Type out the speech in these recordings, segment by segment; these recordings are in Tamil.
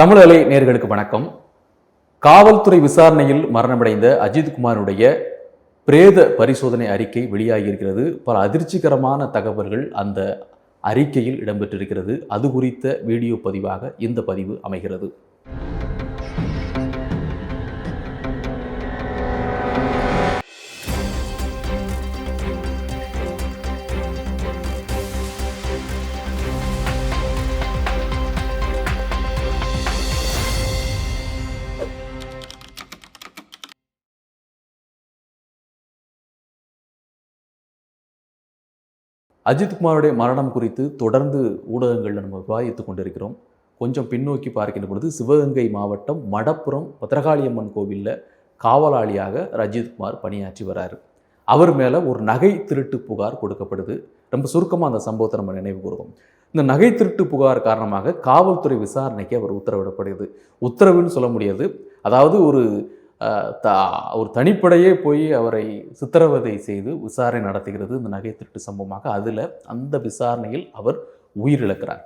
தமிழலை நேர்களுக்கு வணக்கம். காவல்துறை விசாரணையில் மரணமடைந்த அஜித்குமாருடைய பிரேத பரிசோதனை அறிக்கை வெளியாகியிருக்கிறது. பல அதிர்ச்சிகரமான தகவல்கள் அந்த அறிக்கையில் இடம்பெற்றிருக்கிறது. அது குறித்த வீடியோ பதிவாக இந்த பதிவு அமைகிறது. அஜித்குமாருடைய மரணம் குறித்து தொடர்ந்து ஊடகங்களில் நம்ம விவாதித்து கொண்டிருக்கிறோம். கொஞ்சம் பின்னோக்கி பார்க்கின்ற பொழுது சிவகங்கை மாவட்டம் மடப்புறம் பத்திரகாளியம்மன் கோவிலில் காவலாளியாக ரஜித்குமார் பணியாற்றி வராரு. அவர் மேலே ஒரு நகை திருட்டு புகார் கொடுக்கப்படுது. ரொம்ப சுருக்கமாக அந்த சம்பவத்தை நம்ம நினைவு கூறுவோம் இந்த நகை திருட்டு புகார் காரணமாக காவல்துறை விசாரணைக்கு அவர் உத்தரவிடப்படுகிறது. உத்தரவுன்னு சொல்ல முடியாது. அதாவது ஒரு த ஒரு தனிப்படையே போய் அவரை சித்திரவதை செய்து விசாரணை நடத்துகிறது இந்த நகை திருட்டு சம்பவமாக. அதில் அந்த விசாரணையில் அவர் உயிரிழக்கிறார்.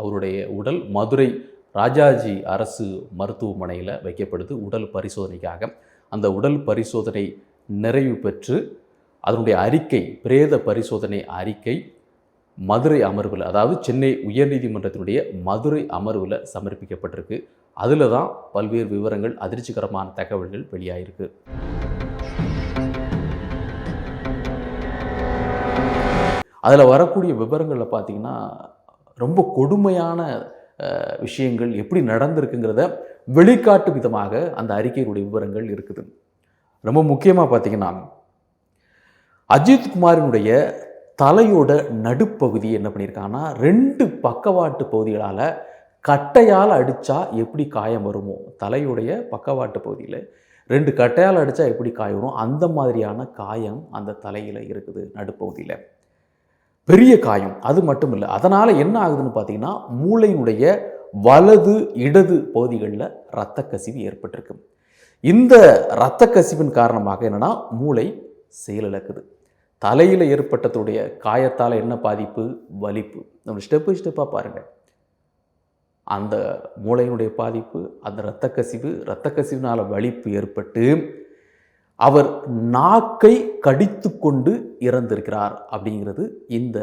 அவருடைய உடல் மதுரை ராஜாஜி அரசு மருத்துவமனையில் வைக்கப்படுது உடல் பரிசோதனைக்காக. அந்த உடல் பரிசோதனை நிறைவு பெற்று அதனுடைய அறிக்கை பிரேத பரிசோதனை அறிக்கை மதுரை அமர்வில் அதாவது சென்னை உயர்நீதிமன்றத்தினுடைய மதுரை அமர்வில் சமர்ப்பிக்கப்பட்டிருக்கு. அதில் தான் பல்வேறு விவரங்கள் அதிர்ச்சிகரமான தகவல்கள் வெளியாயிருக்கு. அதில் வரக்கூடிய விவரங்களில் பார்த்தீங்கன்னா ரொம்ப கொடுமையான விஷயங்கள் எப்படி நடந்திருக்குங்கிறத வெளிக்காட்டு விதமாக அந்த அறிக்கையினுடைய விவரங்கள் இருக்குது. ரொம்ப முக்கியமாக பார்த்தீங்கன்னா அஜித் குமாரினுடைய தலையோட நடுப்பகுதி என்ன பண்ணியிருக்காங்கன்னா ரெண்டு பக்கவாட்டு பகுதிகளால் கட்டையால் அடித்தா எப்படி காயம் வருமோ தலையுடைய பக்கவாட்டு பகுதியில் ரெண்டு கட்டையால் அடித்தா எப்படி காயம் வரும் அந்த மாதிரியான காயம் அந்த தலையில் இருக்குது நடுப்பகுதியில். பெரிய காயம். அது மட்டும் இல்லை அதனால் என்ன ஆகுதுன்னு பார்த்தீங்கன்னா மூளையினுடைய வலது இடது பகுதிகளில் இரத்த கசிவு ஏற்பட்டிருக்கு. இந்த இரத்த கசிவின் காரணமாக என்னென்னா மூளை செயலிழக்குது. தலையில் ஏற்பட்டதுடைய காயத்தால் என்ன பாதிப்பு? வலிப்பு. நம்ம ஸ்டெப் பை ஸ்டெப்பாக பாருங்கள் அந்த மூளையினுடைய பாதிப்பு அந்த இரத்த கசிவு இரத்த கசிவினால் வலிப்பு ஏற்பட்டு அவர் நாக்கை கடித்து கொண்டு இறந்திருக்கிறார் அப்படிங்கிறது இந்த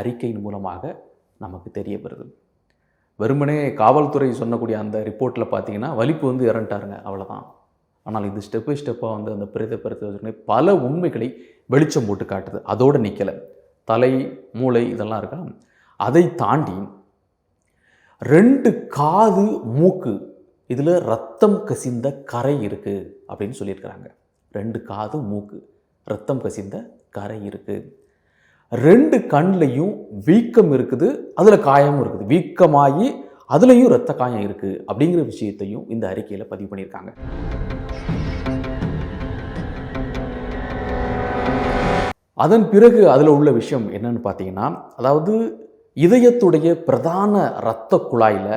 அறிக்கையின் மூலமாக நமக்கு தெரிய வருது வெறுமனே காவல்துறை சொன்னக்கூடிய அந்த ரிப்போர்ட்டில் பார்த்தீங்கன்னா வலிப்பு வந்து இறந்துட்டாருங்க அவ்வளோதான் ஆனால் இது ஸ்டெப் பை ஸ்டெப்பாக வந்து அந்த பிரேத பரிசோதனை பல உண்மைகளை வெளிச்சம் போட்டு காட்டுது. அதோடு நிற்கலை தலை மூளை இதெல்லாம் இருக்கலாம் அதை தாண்டி ரெண்டு காது மூக்கு இதில் ரத்தம் கசிந்த கரை இருக்குது அப்படின்னு சொல்லியிருக்கிறாங்க. ரெண்டு காது மூக்கு. ரத்தம் கசிந்த கரை இருக்குது ரெண்டு கண்லையும் வீக்கம் இருக்குது அதில் காயமும் இருக்குது. வீக்கமாகி அதுலேயும் ரத்த காயம் இருக்குது அப்படிங்கிற விஷயத்தையும் இந்த அறிக்கையில் பதிவு பண்ணியிருக்காங்க. அதன் பிறகு அதில் உள்ள விஷயம் என்னன்னு பார்த்தீங்கன்னா அதாவது இதயத்துடைய பிரதான இரத்த குழாயில்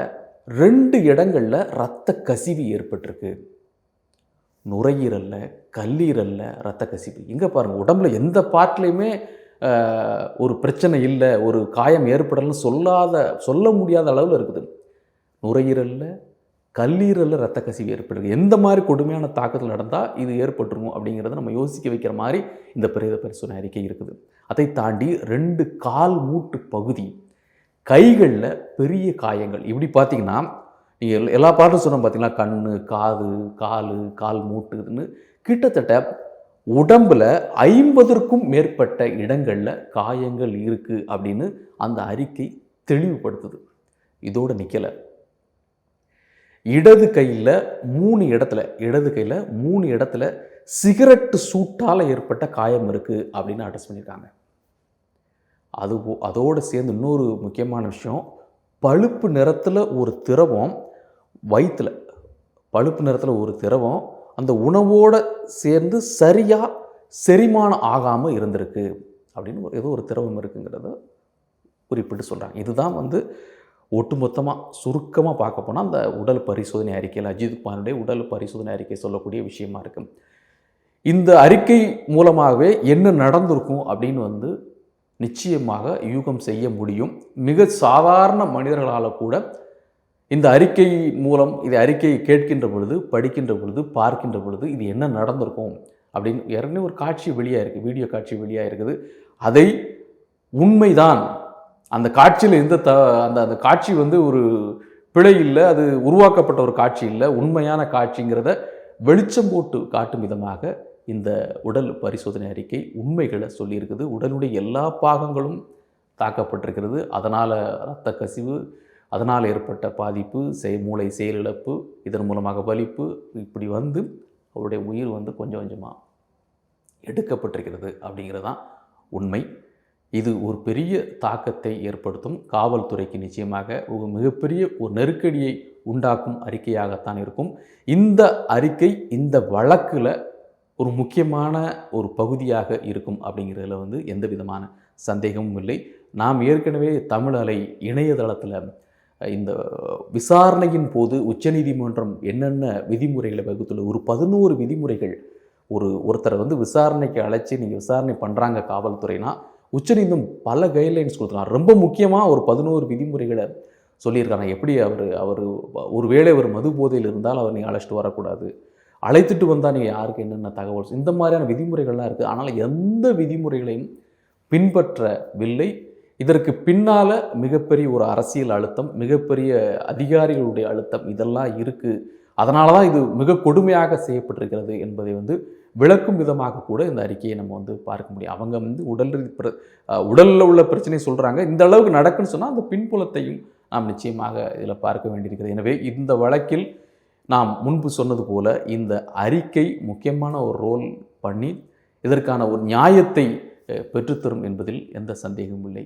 ரெண்டு இடங்களில் இரத்த கசிவு ஏற்பட்டிருக்கு. நுரையீரலில் கல்லீரலில் ரத்த கசிவு இங்கே பாருங்கள் உடம்புல எந்த பார்ட்லேயுமே ஒரு பிரச்சனை இல்லை ஒரு காயம் ஏற்படலன்னு சொல்லாத சொல்ல முடியாத அளவில் இருக்குது. நுரையீரலில் கல்லீரலில் ரத்த கசிவு ஏற்பட்டிருக்கு எந்த மாதிரி கொடுமையான தாக்கத்தில் நடந்தால் இது ஏற்பட்டுரும் அப்படிங்கிறத நம்ம யோசிக்க வைக்கிற மாதிரி இந்த பிரேத பரிசோதனை அறிக்கை இருக்குது. அதை தாண்டி ரெண்டு கால் மூட்டு பகுதி கைகளில் பெரிய காயங்கள். இப்படி பார்த்தீங்கன்னா நீங்கள் எல்லா பாட்டும் சொன்னோம் பார்த்தீங்கன்னா கண் காது கால் கால் மூட்டுன்னு கிட்டத்தட்ட உடம்பில் ஐம்பதற்கும் மேற்பட்ட இடங்களில் காயங்கள் இருக்குது அப்படின்னு அந்த அறிக்கை தெளிவுபடுத்துது. இதோடு நிற்கலை இடது கையில் மூணு இடத்துல இடது கையில் மூணு இடத்துல சிகரெட்டு சூட்டால் ஏற்பட்ட காயம் இருக்குது அப்படின்னு அட்ரஸ் பண்ணியிருக்காங்க அது போ- அதோடு சேர்ந்து இன்னொரு முக்கியமான விஷயம் பழுப்பு நிறத்தில் ஒரு திரவம் வயிற்றில் பழுப்பு நிறத்தில் ஒரு திரவம் அந்த உணவோடு சேர்ந்து சரியாக செரிமானம் ஆகாமல் இருந்திருக்கு அப்படின்னு ஒரு- ஏதோ ஒரு திரவம் இருக்குங்கிறத குறிப்பிட்டு சொல்கிறாங்க இதுதான் வந்து ஒட்டுமொத்தமாக சுருக்கமாக பார்க்க போனால் அந்த உடல் பரிசோதனை அறிக்கையில் அஜித் குமாருடைய உடல் பரிசோதனை அறிக்கை சொல்லக்கூடிய விஷயமா இருக்கும் இந்த அறிக்கை மூலமாகவே என்ன நடந்திருக்கும் அப்படின்னு வந்து நிச்சயமாக யூகம் செய்ய முடியும். மிக சாதாரண மனிதர்களால் கூட இந்த அறிக்கை மூலம் இது அறிக்கையை கேட்கின்ற பொழுது படிக்கின்ற பொழுது பார்க்கின்ற பொழுது இது என்ன நடந்திருக்கும் அப்படின்னு ஏற்கனவே ஒரு காட்சி வெளியாக இருக்குது வீடியோ காட்சி வெளியாக இருக்குது. அதை உண்மைதான். அந்த காட்சியில் எந்த த அந்த அந்த காட்சி வந்து ஒரு பிழை இல்லை அது உருவாக்கப்பட்ட ஒரு காட்சி இல்லை உண்மையான காட்சிங்கிறத வெளிச்சம் போட்டு காட்டும் விதமாக இந்த உடல் பரிசோதனை அறிக்கை உண்மைகளை சொல்லியிருக்குது. உடலுடைய எல்லா பாகங்களும் தாக்கப்பட்டிருக்கிறது. அதனால் இரத்த கசிவு அதனால் ஏற்பட்ட பாதிப்பு செய் மூளை செயலிழப்பு இதன் மூலமாக வலிப்பு இப்படி வந்து அவருடைய உயிர் வந்து கொஞ்சம் கொஞ்சமாக எடுக்கப்பட்டிருக்கிறது அப்படிங்கிறது தான் உண்மை. இது ஒரு பெரிய தாக்கத்தை ஏற்படுத்தும். காவல்துறைக்கு நிச்சயமாக ஒரு மிகப்பெரிய ஒரு நெருக்கடியை உண்டாக்கும் அறிக்கையாகத்தான் இருக்கும். இந்த அறிக்கை இந்த வழக்கில் ஒரு முக்கியமான ஒரு பகுதியாக இருக்கும் அப்படிங்கிறதுல வந்து எந்த விதமான சந்தேகமும் இல்லை. நாம் ஏற்கனவே தமிழலை இணையதளத்தில் இந்த விசாரணையின் போது உச்சநீதிமன்றம் என்னென்ன விதிமுறைகளை வகுத்துள்ள ஒரு பதினோரு விதிமுறைகள் ஒரு ஒருத்தரை வந்து விசாரணைக்கு அழைச்சி நீங்கள் விசாரணை பண்ணுறாங்க காவல்துறைனா உச்சநீதிமன்றம் பல கைட்லைன்ஸ் கொடுத்துருக்காங்க. ரொம்ப முக்கியமாக ஒரு பதினோரு விதிமுறைகளை சொல்லியிருக்காங்க. எப்படி அவர் அவர் ஒரு வேளை அவர் மது போதையில் இருந்தால் அவர் நீங்கள் அழைச்சிட்டு வரக்கூடாது. அழைத்துட்டு வந்தால் நீங்கள் யாருக்கு என்னென்ன தகவல்? இந்த மாதிரியான விதிமுறைகள்லாம் இருக்குது ஆனால் எந்த விதிமுறைகளையும் பின்பற்றவில்லை. இதற்கு பின்னால் மிகப்பெரிய ஒரு அரசியல் அழுத்தம் மிகப்பெரிய அதிகாரிகளுடைய அழுத்தம் இதெல்லாம் இருக்குது அதனால தான் இது மிக கொடுமையாக செய்யப்பட்டிருக்கிறது என்பதை வந்து விளக்கும் விதமாக கூட இந்த அறிக்கையை நம்ம வந்து பார்க்க முடியும். அவங்க வந்து உடல் பிர- உடலில் உள்ள பிரச்சனையை சொல்கிறாங்க இந்த அளவுக்கு நடக்குன்னு சொன்னால் அந்த பின்புலத்தையும் நாம் நிச்சயமாக இதில் பார்க்க வேண்டியிருக்கிறது. எனவே இந்த வழக்கில் நாம் முன்பு சொன்னது போல இந்த அறிக்கை முக்கியமான ஒரு ரோல் பண்ணி இதற்கான ஒரு நியாயத்தை பெற்றுத்தரும் என்பதில் எந்த சந்தேகமும் இல்லை.